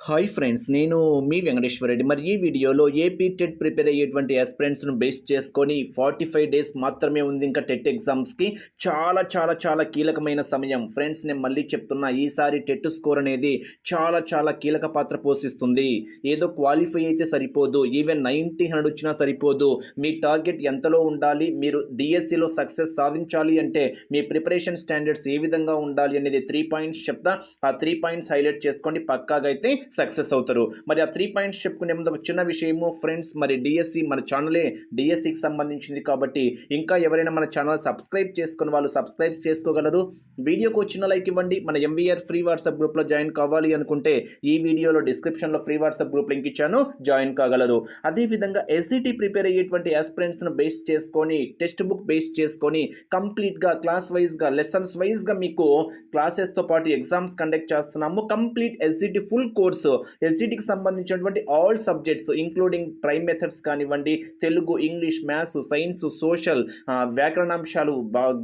Hi friends నేను మీ వెంకటేశ్వర రెడ్డి. మరి ఈ వీడియోలో ఏపీ టెట్ ప్రిపేర్ అయ్యేటువంటి ఎస్పిరెంట్స్ను బేస్ చేసుకొని ఫార్టీ ఫైవ్ డేస్ మాత్రమే ఉంది ఇంకా టెట్ ఎగ్జామ్స్కి చాలా చాలా చాలా కీలకమైన సమయం. ఫ్రెండ్స్ నేను మళ్ళీ చెప్తున్నా ఈసారి టెట్ స్కోర్ అనేది చాలా చాలా కీలక పాత్ర పోషిస్తుంది. ఏదో క్వాలిఫై అయితే సరిపోదు ఈవెన్ నైంటీ హండ్రెడ్ వచ్చినా సరిపోదు. మీ టార్గెట్ ఎంతలో ఉండాలి మీరు డిఎస్సిలో సక్సెస్ సాధించాలి అంటే మీ ప్రిపరేషన్ స్టాండర్డ్స్ ఏ విధంగా ఉండాలి అనేది త్రీ పాయింట్స్ చెప్తా. ఆ త్రీ పాయింట్స్ హైలైట్ చేసుకోండి. పక్కాగా అయితే సక్సెస్ అవుతారు. మరి ఆ త్రీ పాయింట్స్ చెప్పుకునే ముందు ఒక చిన్న విషయము ఫ్రెండ్స్ మరి డిఎస్సి మన ఛానలే డిఎస్సికి సంబంధించింది కాబట్టి ఇంకా ఎవరైనా మన ఛానల్ సబ్స్క్రైబ్ చేసుకుని వాళ్ళు సబ్స్క్రైబ్ చేసుకోగలరు. వీడియోకి వచ్చిన లైక్ ఇవ్వండి. మన ఎంవీఆర్ ఫ్రీ వాట్సాప్ గ్రూప్లో జాయిన్ కావాలి అనుకుంటే ఈ వీడియోలో డిస్క్రిప్షన్లో ఫ్రీ వాట్సాప్ గ్రూప్ లింక్ ఇచ్చాను. జాయిన్ కాగలరు. అదేవిధంగా ఎస్జిటి ప్రిపేర్ అయ్యేటువంటి ఆస్పిరెంట్స్ను బేస్ చేసుకొని టెక్స్ట్ బుక్ బేస్ చేసుకొని కంప్లీట్గా క్లాస్ వైజ్గా లెసన్స్ వైజ్గా మీకు క్లాసెస్తో పాటు ఎగ్జామ్స్ కండక్ట్ చేస్తున్నాము. కంప్లీట్ ఎస్జిటి ఫుల్ కోర్స్ ఎస్జిటికి సంబంధించినటువంటి all subjects including tri methods కానివ్వండి Telugu English maths science social వ్యాకరణాంశాలు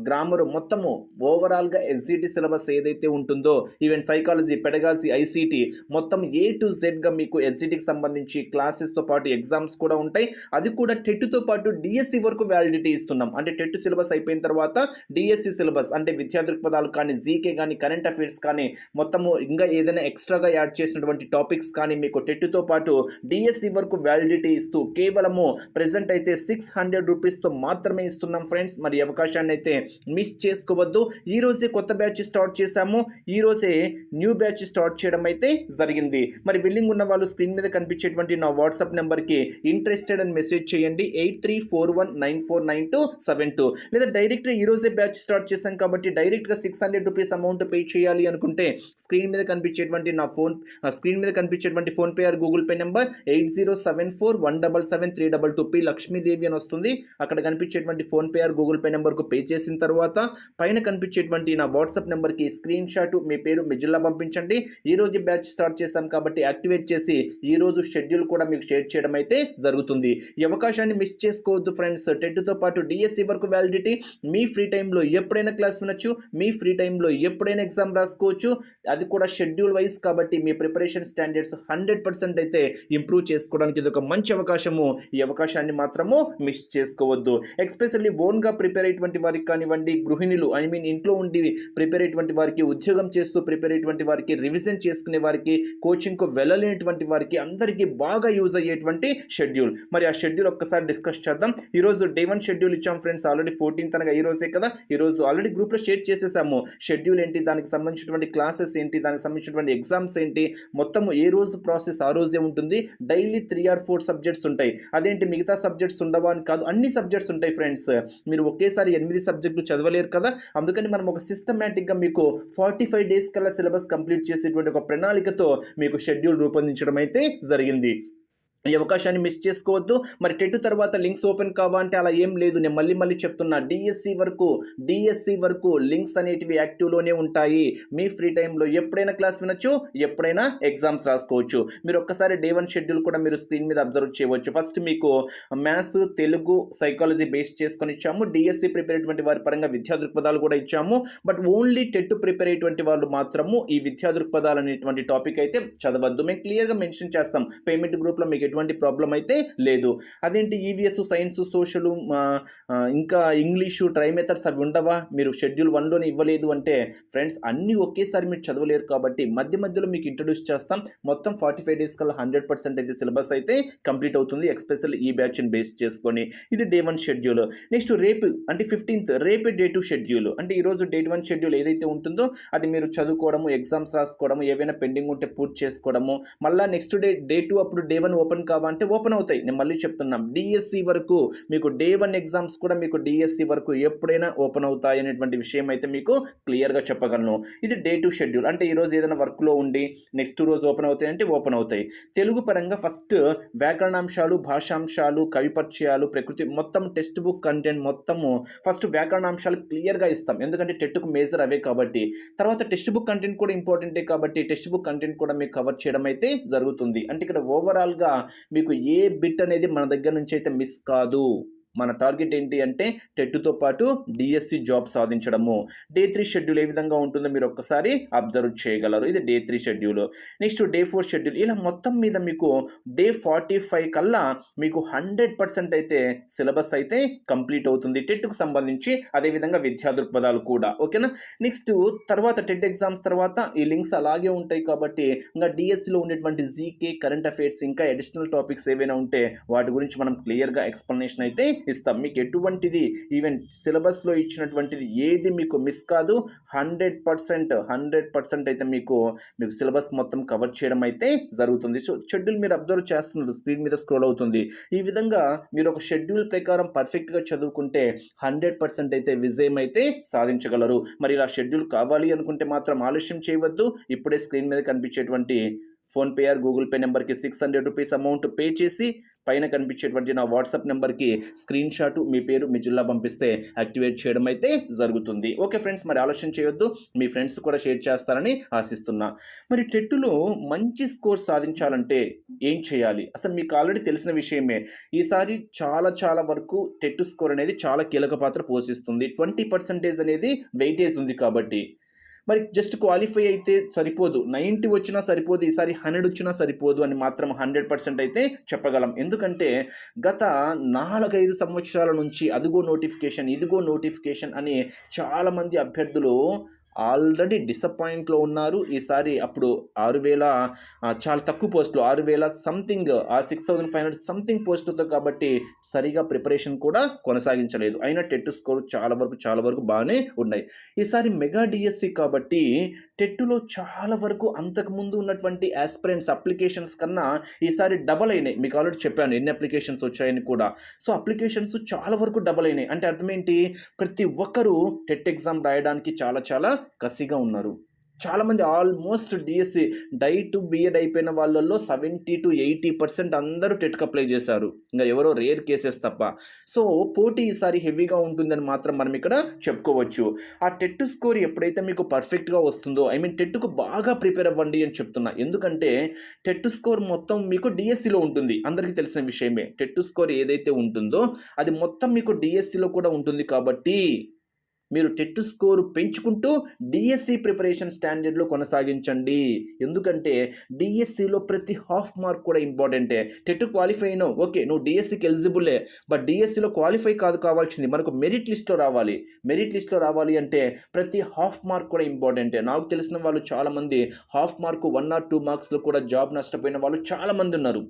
grammar మొత్తము ఓవరాల్గా ఎస్జిటి సిలబస్ ఏదైతే ఉంటుందో ఈవెన్ సైకాలజీ పెడగాజీ ఐసీటీ మొత్తం ఏ టు జెడ్గా మీకు ఎస్జిటికి సంబంధించి క్లాసెస్తో పాటు ఎగ్జామ్స్ కూడా ఉంటాయి. అది కూడా టెట్తో పాటు డిఎస్సి వరకు వ్యాలిడిటీ ఇస్తున్నాం. అంటే టెట్ సిలబస్ అయిపోయిన తర్వాత డిఎస్సి సిలబస్ అంటే విద్యా దృక్పథాలు కానీ జీకే కానీ కరెంట్ అఫైర్స్ కానీ మొత్తము ఇంకా ఏదైనా ఎక్స్ట్రాగా యాడ్ చేసినటువంటి టాపిక్స్ కానీ మీకు టెట్తో పాటు డిఎస్సి వరకు వ్యాలిడిటీ ఇస్తూ కేవలము ప్రెసెంట్ అయితే సిక్స్ హండ్రెడ్ రూపీస్తో మాత్రమే ఇస్తున్నాం ఫ్రెండ్స్ మరి అవకాశాన్ని అయితే మిస్ చేసుకోవద్దు. ఈరోజే కొత్త బ్యాచ్ స్టార్ట్ చేశాము. ఈరోజే న్యూ బ్యాచ్ స్టార్ట్ చేయడం అయితే జరిగింది. మరి విల్లింగ్ ఉన్న వాళ్ళు స్క్రీన్ మీద కనిపించేటువంటి నా వాట్సాప్ నెంబర్కి ఇంట్రెస్టెడ్ అని మెసేజ్ చేయండి. Eight three four one nine four nine two seven two లేదా డైరెక్ట్గా ఈరోజే బ్యాచ్ స్టార్ట్ చేశాం కాబట్టి డైరెక్ట్గా six hundred rupees amount pay చేయాలి అనుకుంటే స్క్రీన్ మీద కనిపించేటువంటి నా ఫోన్ స్క్రీన్ మీద కనిపించేటువంటి PhonePe or Google Pay number eight zero seven four one double seven three double two P Lakshmidevi అని వస్తుంది. అక్కడ కనిపించేటువంటి ఫోన్పే ఆర్ గూగుల్ పే నెంబర్కు పే చేసిన తర్వాత పైన కనిపించేటువంటి నా వాట్సాప్ నెంబర్కి స్క్రీన్ షాట్ మీ పేరు మీ జిల్లా పంపించండి. ఈ రోజు బ్యాచ్ స్టార్ట్ చేశాం కాబట్టి యాక్టివేట్ చేసి ఈ రోజు షెడ్యూల్ కూడా మీకు షేర్ చేయడం అయితే జరుగుతుంది. ఈ అవకాశాన్ని మిస్ చేసుకోవద్దు ఫ్రెండ్స్. టెట్తో పాటు డిఎస్సి వరకు వ్యాలిడిటీ. మీ ఫ్రీ టైంలో ఎప్పుడైనా క్లాస్ వినొచ్చు. మీ ఫ్రీ టైంలో ఎప్పుడైనా ఎగ్జామ్ రాసుకోవచ్చు. అది కూడా షెడ్యూల్ వైజ్ కాబట్టి మీ ప్రిపరేషన్ స్టాండర్డ్స్ హండ్రెడ్ పర్సెంట్ అయితే ఇంప్రూవ్ చేసుకోవడానికి ఇది ఒక మంచి అవకాశము. ఈ అవకాశాన్ని మాత్రము మిస్ చేసుకోవద్దు. ఎక్స్పెషల్లీ ఓన్గా ప్రిపేర్ అయ్యేటువంటి వారికి కానివ్వండి గృహిణులు ఐ మీన్ ఇంట్లో ఉండి ప్రిపేర్ అయ్యేటువంటి వారికి ఉద్యోగం చేస్తూ ప్రిపేర్ అయ్యేటువంటి వారికి రివిజన్ చేసుకునే వారికి కోచింగ్కు వెళ్ళలేనటువంటి వారికి అందరికీ బాగా యూజ్ అయ్యేటువంటి షెడ్యూల్ మరి ఆ షెడ్యూల్ ఒక్కసారి డిస్కస్ చేద్దాం. ఈరోజు డే వన్ షెడ్యూల్ ఇచ్చాం ఫ్రెండ్స్ ఆల్రెడీ ఫోర్టీన్త్ అనగా ఈ రోజే కదా? ఈరోజు ఆల్రెడీ గ్రూప్లో షేర్ చేసేసాము. షెడ్యూల్ ఏంటి? దానికి సంబంధించినటువంటి క్లాసెస్ ఏంటి? దానికి సంబంధించినటువంటి ఎగ్జామ్స్ ఏంటి? మొత్తము ఏ రోజు ప్రాసెస్ ఆ రోజే ఉంటుంది. Daily three or four subjects ఉంటాయి. అదేంటి మిగతా సబ్జెక్ట్స్ ఉండవా అని కాదు. అన్ని సబ్జెక్ట్స్ ఉంటాయి ఫ్రెండ్స్. మీరు ఒకేసారి ఎనిమిది సబ్జెక్టులు చదవలేరు కదా. అందుకని మనం ఒక సిస్టమేటిక్గా మీకు ఫార్టీ ఫైవ్ డేస్ కల్లా సిలబస్ కంప్లీట్ చేసేటువంటి ఒక ప్రణాళికతో మీకు షెడ్యూల్ రూపొందించడం అయితే జరిగింది. ఈ అవకాశాన్ని మిస్ చేసుకోవద్దు. మరి టెట్ తర్వాత లింక్స్ ఓపెన్ కావాలంటే అలా ఏం లేదు. నేను మళ్ళీ మళ్ళీ చెప్తున్నా డిఎస్సి వరకు డిఎస్సి వరకు లింక్స్ అనేటివి యాక్టివ్లోనే ఉంటాయి. మీ ఫ్రీ టైంలో ఎప్పుడైనా క్లాస్ వినొచ్చు ఎప్పుడైనా ఎగ్జామ్స్ రాసుకోవచ్చు. మీరు ఒక్కసారి డే వన్ షెడ్యూల్ కూడా మీరు స్క్రీన్ మీద అబ్జర్వ్ చేయవచ్చు. ఫస్ట్ మీకు మ్యాథ్స్ తెలుగు సైకాలజీ బేస్ చేసుకొని ఇచ్చాము. డిఎస్సి ప్రిపేర్ అయ్యేటువంటి వారి పరంగా విద్యా దృక్పథాలు కూడా ఇచ్చాము. బట్ ఓన్లీ టెట్ ప్రిపేర్ అయ్యేటువంటి వాళ్ళు మాత్రము ఈ విద్యా దృక్పథాలు అనేటువంటి టాపిక్ అయితే చదవద్దు. మేము క్లియర్గా మెన్షన్ చేస్తాం. పేమెంట్ గ్రూప్లో మీకు ఎటువంటి ప్రాబ్లం అయితే లేదు. అదేంటి ఈవీఎస్ సైన్స్ సోషల్ ఇంకా ఇంగ్లీషు ట్రై మెథడ్స్ అవి ఉండవా? మీరు షెడ్యూల్ వన్లోనే ఇవ్వలేదు అంటే ఫ్రెండ్స్ అన్నీ ఒకేసారి మీరు చదవలేరు కాబట్టి మధ్య మధ్యలో మీకు ఇంట్రడ్యూస్ చేస్తాం. మొత్తం ఫార్టీ ఫైవ్ డేస్ కల్లా హండ్రెడ్ పర్సెంట్ అయితే సిలబస్ అయితే కంప్లీట్ అవుతుంది ఎక్స్పెషల్ ఈ బ్యాచ్ని బేస్ చేసుకొని. ఇది డే వన్ షెడ్యూల్ నెక్స్ట్ రేపు అంటే ఫిఫ్టీన్త్ రేపే డే టూ షెడ్యూల్ అంటే ఈరోజు డే వన్ షెడ్యూల్ ఏదైతే ఉంటుందో అది మీరు చదువుకోవడము ఎగ్జామ్స్ రాసుకోవడము ఏవైనా పెండింగ్ ఉంటే పూర్తి చేసుకోవడము మళ్ళీ నెక్స్ట్ డే డే టూ అప్పుడు డే వన్ ఓపెన్ కావాలంటే ఓపెన్ అవుతాయి. నేను మళ్ళీ చెప్తున్నాం డిఎస్సి వరకు మీకు డే వన్ ఎగ్జామ్స్ కూడా మీకు డిఎస్సి వరకు ఎప్పుడైనా ఓపెన్ అవుతాయి అనేటువంటి విషయం అయితే మీకు క్లియర్గా చెప్పగలను. ఇది డే టు షెడ్యూల్. అంటే ఈరోజు ఏదైనా వర్క్లో ఉండి నెక్స్ట్ రోజు ఓపెన్ అవుతాయి అంటే ఓపెన్ అవుతాయి. తెలుగు పరంగా ఫస్ట్ వ్యాకరణాంశాలు భాషాంశాలు కవిపరిచయాలు ప్రకృతి మొత్తం టెక్స్ట్ బుక్ కంటెంట్ మొత్తము ఫస్ట్ వ్యాకరణాంశాలు క్లియర్గా ఇస్తాం. ఎందుకంటే టెట్కు మేజర్ అవే కాబట్టి. తర్వాత టెక్స్ట్ బుక్ కంటెంట్ కూడా ఇంపార్టెంటే కాబట్టి టెక్స్ట్ బుక్ కంటెంట్ కూడా మీకు కవర్ చేయడం అయితే జరుగుతుంది. అంటే ఇక్కడ ఓవరాల్గా మీకు ఏ బిట్ అనేది మన దగ్గర నుంచి అయితే మిస్ కాదు. మన టార్గెట్ ఏంటి అంటే టెట్తో పాటు డిఎస్సి జాబ్ సాధించడము. డే త్రీ షెడ్యూల్ ఏ విధంగా ఉంటుందో మీరు ఒక్కసారి అబ్జర్వ్ చేయగలరు. ఇది day three schedule. Next day four schedule. ఇలా మొత్తం మీద మీకు డే ఫార్టీ ఫైవ్ కల్లా మీకు హండ్రెడ్ పర్సెంట్ అయితే సిలబస్ అయితే కంప్లీట్ అవుతుంది. టెట్కు సంబంధించి అదేవిధంగా విద్యా దృక్పథాలు కూడా. ఓకేనా? నెక్స్ట్ తర్వాత టెట్ ఎగ్జామ్స్ తర్వాత ఈ లింక్స్ అలాగే ఉంటాయి కాబట్టి ఇంకా డిఎస్సిలో ఉండేటువంటి జీకే కరెంట్ అఫైర్స్ ఇంకా అడిషనల్ టాపిక్స్ ఏవైనా ఉంటే వాటి గురించి మనం క్లియర్గా ఎక్స్ప్లెనేషన్ అయితే ఇస్తాం. మీకు ఎటువంటిది? ఈవెన్ సిలబస్లో ఇచ్చినటువంటిది ఏది మీకు మిస్ కాదు హండ్రెడ్ పర్సెంట్ హండ్రెడ్ పర్సెంట్ అయితే మీకు మీకు సిలబస్ మొత్తం కవర్ చేయడం అయితే జరుగుతుంది. సో షెడ్యూల్ మీరు అబ్జర్వ్ చేస్తున్నారు స్క్రీన్ మీద స్క్రోల్ అవుతుంది. ఈ విధంగా మీరు ఒక షెడ్యూల్ ప్రకారం పర్ఫెక్ట్గా చదువుకుంటే హండ్రెడ్ పర్సెంట్ అయితే విజయం అయితే సాధించగలరు. మరి ఇలా షెడ్యూల్ కావాలి అనుకుంటే మాత్రం ఆలస్యం చేయవద్దు. ఇప్పుడే స్క్రీన్ మీద కనిపించేటువంటి ఫోన్పే ఆర్ గూగుల్ పే నెంబర్కి six hundred rupees amount pay చేసి పైన కనిపించేటువంటి నా వాట్సాప్ నెంబర్కి స్క్రీన్ షాట్ మీ పేరు మీ జిల్లా పంపిస్తే యాక్టివేట్ చేయడం అయితే జరుగుతుంది. ఓకే ఫ్రెండ్స్ మరి ఆలోచన చేయొద్దు. మీ ఫ్రెండ్స్ కూడా షేర్ చేస్తారని ఆశిస్తున్నా. మరి టెట్టులో మంచి స్కోర్ సాధించాలంటే ఏం చేయాలి? అసలు మీకు ఆల్రెడీ తెలిసిన విషయమే. ఈసారి చాలా చాలా వరకు టెట్టు స్కోర్ అనేది చాలా కీలక పాత్ర పోషిస్తుంది. ట్వంటీ పర్సెంటేజ్ అనేది వెయిటేజ్ ఉంది కాబట్టి. మరి జస్ట్ క్వాలిఫై అయితే సరిపోదు. నైంటీ వచ్చినా సరిపోదు ఈసారి హండ్రెడ్ వచ్చినా సరిపోదు అని మాత్రం హండ్రెడ్ పర్సెంట్ అయితే చెప్పగలం. ఎందుకంటే గత నాలుగైదు సంవత్సరాల నుంచి అదిగో నోటిఫికేషన్ ఇదిగో నోటిఫికేషన్ అని చాలామంది అభ్యర్థులు ఆల్రెడీ డిసప్పాయింట్లో ఉన్నారు. ఈసారి అప్పుడు ఆరు వేల చాలా తక్కువ పోస్టులు ఆరు వేల సంథింగ్ ఆ six thousand five hundred something పోస్టులతో కాబట్టి సరిగా ప్రిపరేషన్ కూడా కొనసాగించలేదు. అయినా టెట్ స్కోర్ చాలా వరకు చాలా వరకు బాగానే ఉన్నాయి. ఈసారి మెగా డిఎస్సి కాబట్టి టెట్టులో చాలా వరకు అంతకుముందు ఉన్నటువంటి ఆస్పిరెంట్స్ అప్లికేషన్స్ కన్నా ఈసారి డబల్ అయినాయి. మీకు ఆల్రెడీ చెప్పాను ఎన్ని అప్లికేషన్స్ వచ్చాయని కూడా. సో అప్లికేషన్స్ చాలా వరకు డబల్ అయినాయి. అంటే అర్థం ఏంటి? ప్రతి ఒక్కరూ టెట్ ఎగ్జామ్ రాయడానికి చాలా చాలా కసిగా ఉన్నారు. చాలామంది ఆల్మోస్ట్ డిఎస్సి డైట్ బిఎడ్ అయిపోయిన వాళ్ళల్లో సెవెంటీ టు ఎయిటీ పర్సెంట్ అందరూ టెట్కి అప్లై చేశారు. ఇంకా ఎవరో రేర్ కేసెస్ తప్ప. సో పోటీ ఈసారి హెవీగా ఉంటుందని మాత్రం మనం ఇక్కడ చెప్పుకోవచ్చు. ఆ టెట్ స్కోర్ ఎప్పుడైతే మీకు పర్ఫెక్ట్గా వస్తుందో ఐ మీన్ టెట్కు బాగా ప్రిపేర్ అవ్వండి అని చెప్తున్నా. ఎందుకంటే టెట్ స్కోర్ మొత్తం మీకు డిఎస్సిలో ఉంటుంది. అందరికీ తెలిసిన విషయమే. టెట్ స్కోర్ ఏదైతే ఉంటుందో అది మొత్తం మీకు డిఎస్సిలో కూడా ఉంటుంది కాబట్టి మీరు టెట్ స్కోరు పెంచుకుంటూ డిఎస్సి ప్రిపరేషన్ స్టాండర్డ్లో కొనసాగించండి. ఎందుకంటే డిఎస్సిలో ప్రతి హాఫ్ మార్క్ కూడా ఇంపార్టెంటే. టెట్ క్వాలిఫై అయినావు ఓకే నువ్వు డిఎస్సికి ఎలిజిబుల్లే బట్ డిఎస్సిలో క్వాలిఫై కాదు కావాల్సింది మనకు మెరిట్ లిస్ట్లో రావాలి. మెరిట్ లిస్ట్లో రావాలి అంటే ప్రతి హాఫ్ మార్క్ కూడా ఇంపార్టెంటే. నాకు తెలిసిన వాళ్ళు చాలామంది half mark one or two మార్క్స్లో కూడా జాబ్ నష్టపోయిన వాళ్ళు చాలామంది ఉన్నారు.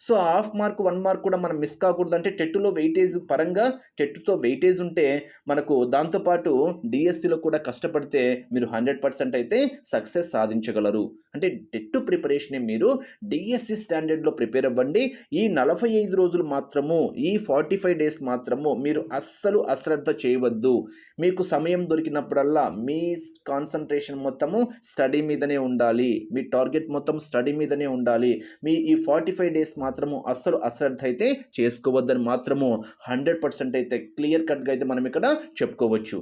So half mark one mark కూడా మనం మిస్ కాకూడదు అంటే టెట్టులో వెయిటేజ్ పరంగా టెట్టుతో వెయిటేజ్ ఉంటే మనకు దాంతోపాటు డిఎస్సిలో కూడా కష్టపడితే మీరు హండ్రెడ్ పర్సెంట్ అయితే సక్సెస్ సాధించగలరు. అంటే టెట్టు ప్రిపరేషన్ మీరు డిఎస్సి స్టాండర్డ్లో ప్రిపేర్ అవ్వండి. ఈ నలభై ఐదు రోజులు మాత్రము ఈ ఫార్టీ ఫైవ్ డేస్ మాత్రము మీరు అస్సలు అశ్రద్ధ చేయవద్దు. మీకు సమయం దొరికినప్పుడల్లా మీ కాన్సన్ట్రేషన్ మొత్తము స్టడీ మీదనే ఉండాలి. మీ టార్గెట్ మొత్తం స్టడీ మీదనే ఉండాలి. మీ ఈ ఫార్టీ ఫైవ్ డేస్ మాత్రము అస్సలు అశ్రద్ధ అయితే చేసుకోవద్దని మాత్రము హండ్రెడ్ పర్సెంట్ అయితే క్లియర్ కట్గా అయితే మనం ఇక్కడ చెప్పుకోవచ్చు.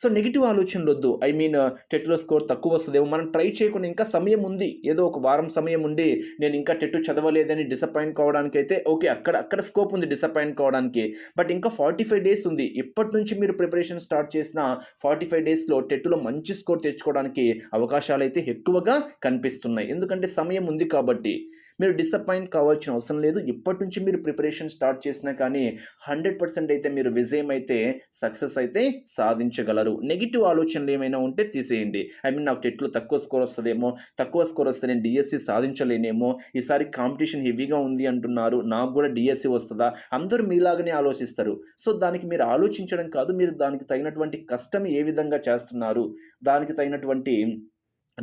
సో నెగిటివ్ ఆలోచనలు వద్దు ఐ మీన్ టెట్లో స్కోర్ తక్కువ వస్తుందేమో మనం ట్రై చేయకుండా ఇంకా సమయం ఉంది ఏదో ఒక వారం సమయం ఉండి నేను ఇంకా టెట్ చదవలేదని డిసప్పాయింట్ కావడానికి అయితే ఓకే అక్కడ అక్కడ స్కోప్ ఉంది డిసప్పాయింట్ కావడానికి. బట్ ఇంకా ఫార్టీ ఫైవ్ డేస్ ఉంది. ఇప్పటి నుంచి మీరు ప్రిపరేషన్ స్టార్ట్ చేసిన ఫార్టీ ఫైవ్ డేస్లో టెట్లో మంచి స్కోర్ తెచ్చుకోవడానికి అవకాశాలు అయితే ఎక్కువగా కనిపిస్తున్నాయి. ఎందుకంటే సమయం ఉంది కాబట్టి. మీరు డిసప్పాయింట్ కావాల్సిన అవసరం లేదు. ఇప్పటి నుంచి మీరు ప్రిపరేషన్ స్టార్ట్ చేసినా కానీ హండ్రెడ్ పర్సెంట్ అయితే మీరు విజయం అయితే సక్సెస్ అయితే సాధించగలరు. నెగిటివ్ ఆలోచనలు ఏమైనా ఉంటే తీసేయండి. ఐ మీన్ నాకు టెట్లో తక్కువ స్కోర్ వస్తుందేమో తక్కువ స్కోర్ వస్తే నేను డిఎస్సి సాధించలేనేమో ఈసారి కాంపిటీషన్ హెవీగా ఉంది అంటున్నారు నాకు కూడా డిఎస్సి వస్తుందా? అందరూ మీలాగానే ఆలోచిస్తారు. సో దానికి మీరు ఆలోచించడం కాదు మీరు దానికి తగినటువంటి కష్టం ఏ విధంగా చేస్తున్నారు? దానికి తగినటువంటి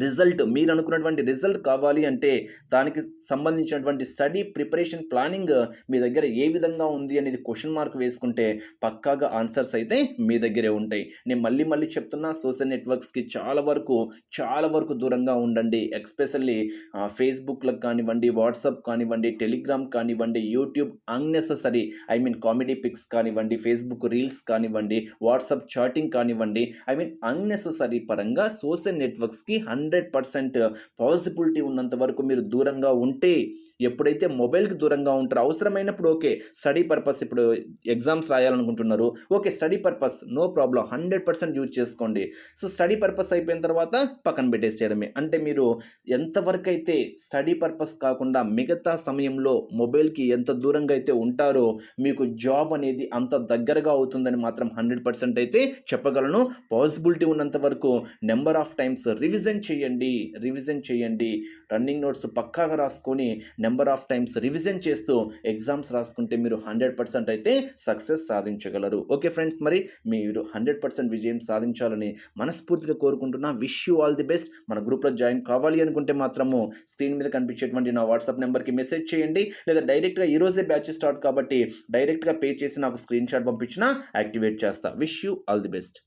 రిజల్ట్ మీరు అనుకున్నటువంటి రిజల్ట్ కావాలి అంటే దానికి సంబంధించినటువంటి స్టడీ ప్రిపరేషన్ ప్లానింగ్ మీ దగ్గర ఏ విధంగా ఉంది అనేది క్వశ్చన్ మార్క్ వేసుకుంటే పక్కాగా ఆన్సర్స్ అయితే మీ దగ్గరే ఉంటాయి. నేను మళ్ళీ మళ్ళీ చెప్తున్నా సోషల్ నెట్వర్క్స్కి చాలా వరకు చాలా వరకు దూరంగా ఉండండి. ఎక్స్పెషల్లీ ఫేస్బుక్లకు కానివ్వండి వాట్సాప్ కానివ్వండి టెలిగ్రామ్ కానివ్వండి YouTube unnecessary I mean comedy pics కానివ్వండి ఫేస్బుక్ రీల్స్ కానివ్వండి వాట్సాప్ చాటింగ్ కానివ్వండి ఐ మీన్ అన్నెసెసరీ పరంగా సోషల్ నెట్వర్క్స్కి హండ్రెడ్ హండ్రెడ్ పర్సెంట్ పాసిబిలిటీ ఉన్నంత వరకు మీరు దూరంగా ఉంటే ఎప్పుడైతే మొబైల్కి దూరంగా ఉంటారో అవసరమైనప్పుడు ఓకే స్టడీ పర్పస్ ఇప్పుడు exams రాయాలనుకుంటున్నారు. Okay study purpose no problem hundred percent use చేసుకోండి. సో స్టడీ పర్పస్ అయిపోయిన తర్వాత పక్కన పెట్టేసేయడమే. అంటే మీరు ఎంతవరకు అయితే స్టడీ పర్పస్ కాకుండా మిగతా సమయంలో మొబైల్కి ఎంత దూరంగా అయితే ఉంటారో మీకు జాబ్ అనేది అంత దగ్గరగా అవుతుందని మాత్రం హండ్రెడ్ పర్సెంట్ అయితే చెప్పగలను. పాసిబిలిటీ ఉన్నంత వరకు నెంబర్ ఆఫ్ టైమ్స్ రివిజన్ చేయండి రివిజన్ చేయండి. రన్నింగ్ నోట్స్ పక్కాగా రాసుకొని నెంబర్ ఆఫ్ టైమ్స్ రివిజన్ చేస్తూ ఎగ్జామ్స్ రాసుకుంటే మీరు హండ్రెడ్ పర్సెంట్ అయితే సక్సెస్ సాధించగలరు. ఓకే ఫ్రెండ్స్ మరి మీరు హండ్రెడ్ పర్సెంట్ విజయం సాధించాలని మనస్ఫూర్తిగా కోరుకుంటున్నా. Wish you all the best మన గ్రూప్లో జాయిన్ కావాలి అనుకుంటే మాత్రము స్క్రీన్ మీద కనిపించేటువంటి నా వాట్సాప్ నెంబర్కి మెసేజ్ చేయండి. లేదా డైరెక్ట్గా ఈరోజే బ్యాచ్ స్టార్ట్ కాబట్టి డైరెక్ట్గా పే చేసి నాకు స్క్రీన్ షాట్ పంపించినా యాక్టివేట్ చేస్తా. Wish you all the best